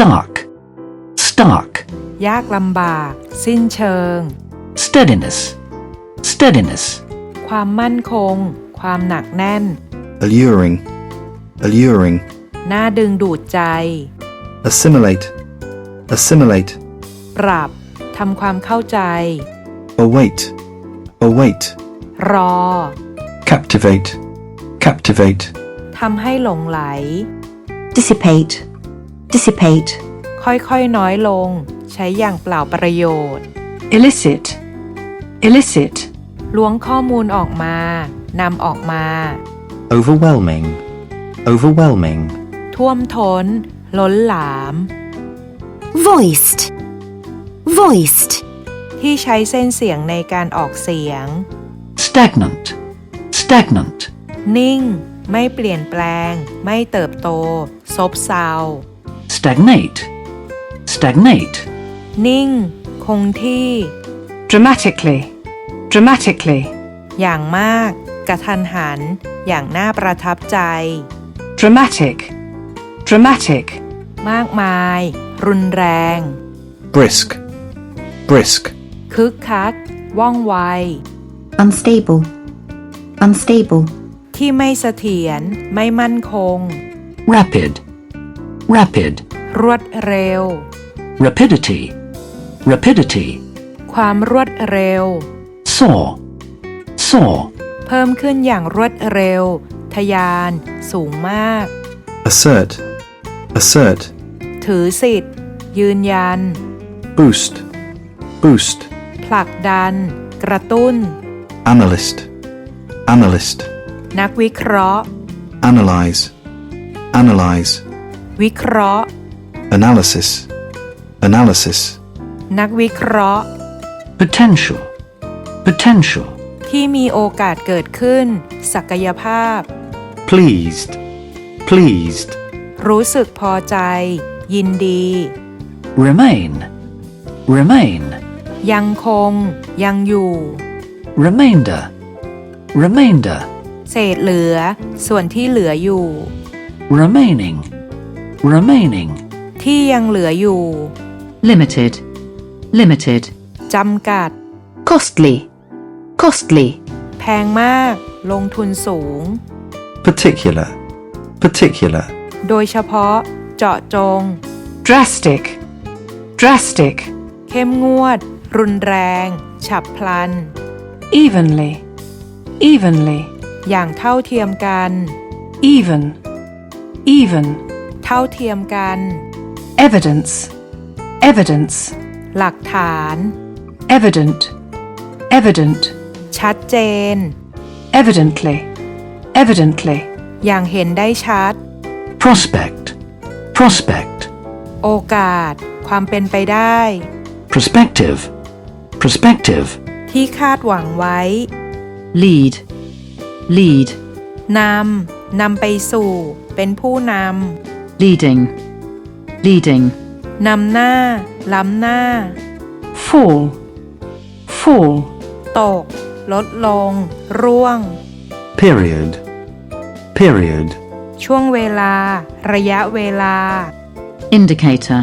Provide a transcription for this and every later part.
stark, stark, ยากลำบาก สิ้นเชิง steadiness, steadiness, ความมั่นคง ความหนักแน่น alluring, alluring, น่าดึงดูดใจ assimilate, assimilate, ปรับ ทำความเข้าใจ await, await, รอ captivate, captivate, ทำให้หลงไหล dissipate, dissipate, ค่อยๆ น้อยลง ใช้อย่างเปล่าประโยชน์ illicit, illicit, ล้วงข้อมูลออกมานำออกมา overwhelming, overwhelming, ท่วมท้น ล้นหลาม voiced, voiced, ที่ใช้เส้นเสียงในการออกเสียง stagnant, stagnant, นิ่ง ไม่เปลี่ยนแปลง ไม่เติบโต ซบเซา stagnate, stagnate, นิ่ง คงที่ dramatically, dramatically, อย่างมาก กระทันหัน อย่างน่าประทับใจ dramatic, dramatic, มากมาย รุนแรง brisk, brisk, คึกคัก ว่องไว unstable, unstable, ที่ไม่เสถียร ไม่มั่นคง rapid, rapid, รวดเร็ว rapidity, rapidity, ความรวดเร็ว soar, soar, เพิ่มขึ้นอย่างรวดเร็ว ทะยาน สูงมาก assert, assert, ถือสิทธิ์ ยืนยัน boost, boost, ผลักดัน กระตุ้น analyst, analyst, นักวิเคราะห์ analyze, analyze, วิเคราะห์ analysis, analysis, นักวิเคราะห์ potential, potential, ที่มีโอกาสเกิดขึ้น ศักยภาพ pleased, pleased, รู้สึกพอใจ ยินดี remain, remain, ยังคง ยังอยู่ remainder, remainder, เศษเหลือ ส่วนที่เหลืออยู่ remaining, remaining, ที่ยังเหลืออยู่ limited, limited, จำกัด costly, costly, แพงมาก ลงทุนสูง particular, particular, โดยเฉพาะ เจาะจง drastic, drastic, เข้มงวด รุนแรง ฉับพลัน evenly, evenly, อย่างเท่าเทียมกัน even, even, เท่าเทียมกัน evidence, evidence, หลักฐาน evident, evident, ชัดเจน evidently, evidently, อย่างเห็นได้ชัด prospect, prospect, โอกาส ความเป็นไปได้ prospective, prospective, ที่คาดหวังไว้ lead, lead, นำ นำไปสู่ เป็นผู้น leading, leading, ำนำหน้า ล้ำหน้า fall, fall, ตก ลดลง ร่วง period, period, ช่วงเวลา ระยะเวลา indicator,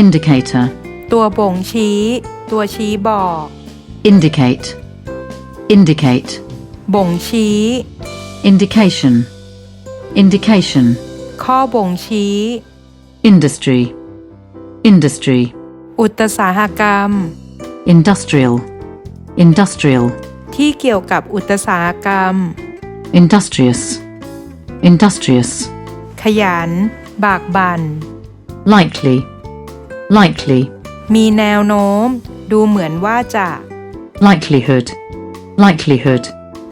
indicator, ตัวบ่งชี้ ตัวชี้บอก indicate, indicate, บ่งชี้ indication, indication, ข้อบ่งชี้ industry, industry, อุตสาหกรรม industrial, industrial, ที่เกี่ยวกับอุตสาหกรรม industrious, industrious, ขยัน บากบั่น likely, likely, มีแนวโน้ม ดูเหมือนว่าจะ likelihood, likelihood,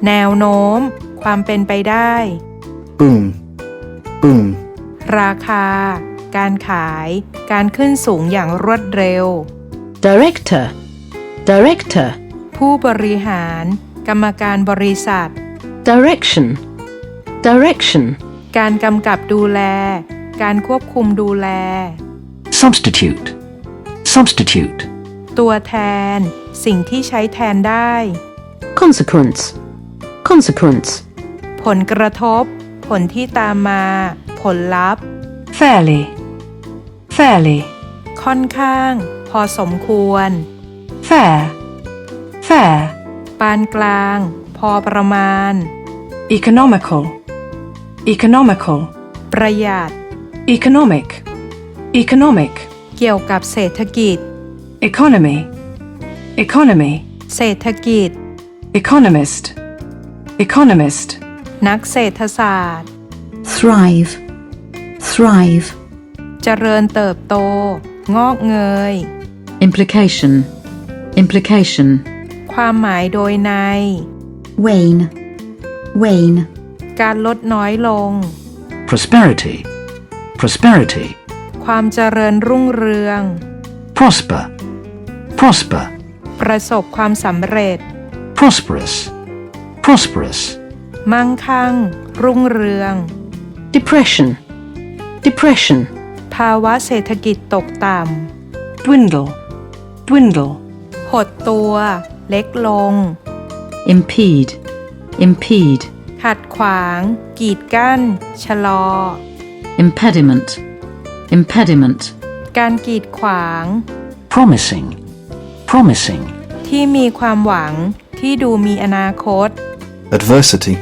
แนวโน้ม ความเป็นไปได้ boom, boom, ราคา การขาย การขึ้นสูงอย่างรวดเร็ว director, director, ผู้บริหาร กรรมการบริษัท direction, direction, การกำกับดูแล การควบคุมดูแล substitute, substitute, ตัวแทน สิ่งที่ใช้แทนได้ consequence, consequence, ผลกระทบ ผลที่ตามมา ผลลัพธ์ fairly, fairly, ค่อนข้าง พอสมควร fair, fair, ปานกลาง พอประมาณ economical, economical, ประหยัด economic, economic, เกี่ยวกับเศรษฐกิจ economy, economy, เศรษฐกิจ economist, economist, นักเศรษฐศาสตร์ thrive, thrive, เจริญเติบโต งอกเงย implication, implication, ความหมายโดยใน wane, wane, การลดน้อยลง prosperity, prosperity, ความเจริญรุ่งเรือง prosper, prosper, ประสบความสำเร็จ prosperous, prosperous, มั่งคั่ง รุ่งเรือง depression, depression, ภาวะเศรษฐกิจตกต่ dwindle, dwindle, ำหดตัว เล็กลง impede, impede, ขัดขวาง กีดกั้น ชะลอ impediment, impediment, การกีดขวาง promising, promising, ที่มีความหวังที่ดูมีอนาคต adversity,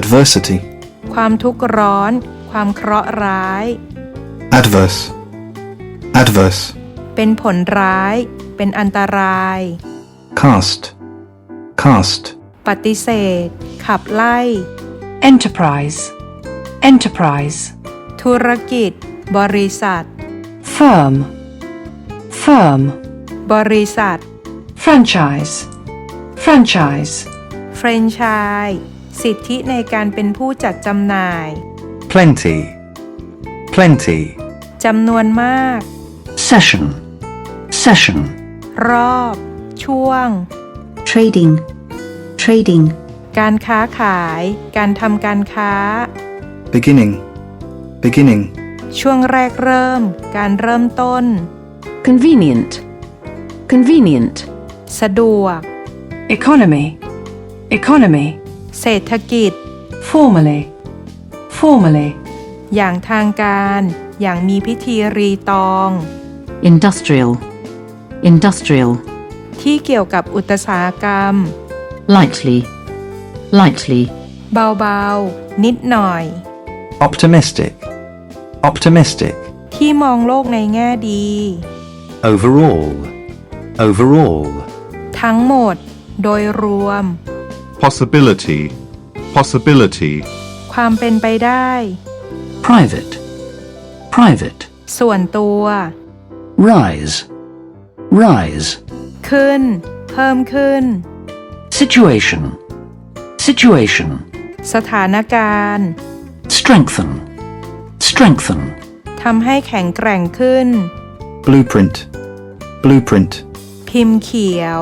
adversity, ความทุกข์ร้อน ความเคราะห์ร้าย adverse, adverse, เป็นผลร้าย เป็นอันตราย cast, cast, ปฏิเสธ ขับไล่ enterprise, enterprise, ธุรกิจ บริษัท firm, firm, บริษัท franchise, franchise, เฟรนไชส์สิทธิในการเป็นผู้จัดจำหน่าย plenty, plenty, จำนวนมาก session, session, รอบ ช่วง trading, trading, การค้าขาย การทำการค้า beginning, beginning, ช่วงแรกเริ่ม การเริ่มต้น convenient, convenient, สะดวก economy, economy, เศรษฐกิจ formally, formally, อย่างทางการ อย่างมีพิธีรีตอง industrial, industrial, ที่เกี่ยวกับอุตสาหกรรม lightly, lightly, เบาๆ นิดหน่อย optimistic, optimistic, ที่มองโลกในแง่ดี overall, overall, ทั้งหมด โดยรวม possibility, possibility, ความเป็นไปได้ private, private, ส่วนตัว rise, rise, ขึ้น เพิ่มขึ้น situation, situation, สถานการณ์ strengthen, strengthen, ทำให้แข็งแกร่งขึ้น blueprint, blueprint, พิมพ์เขียว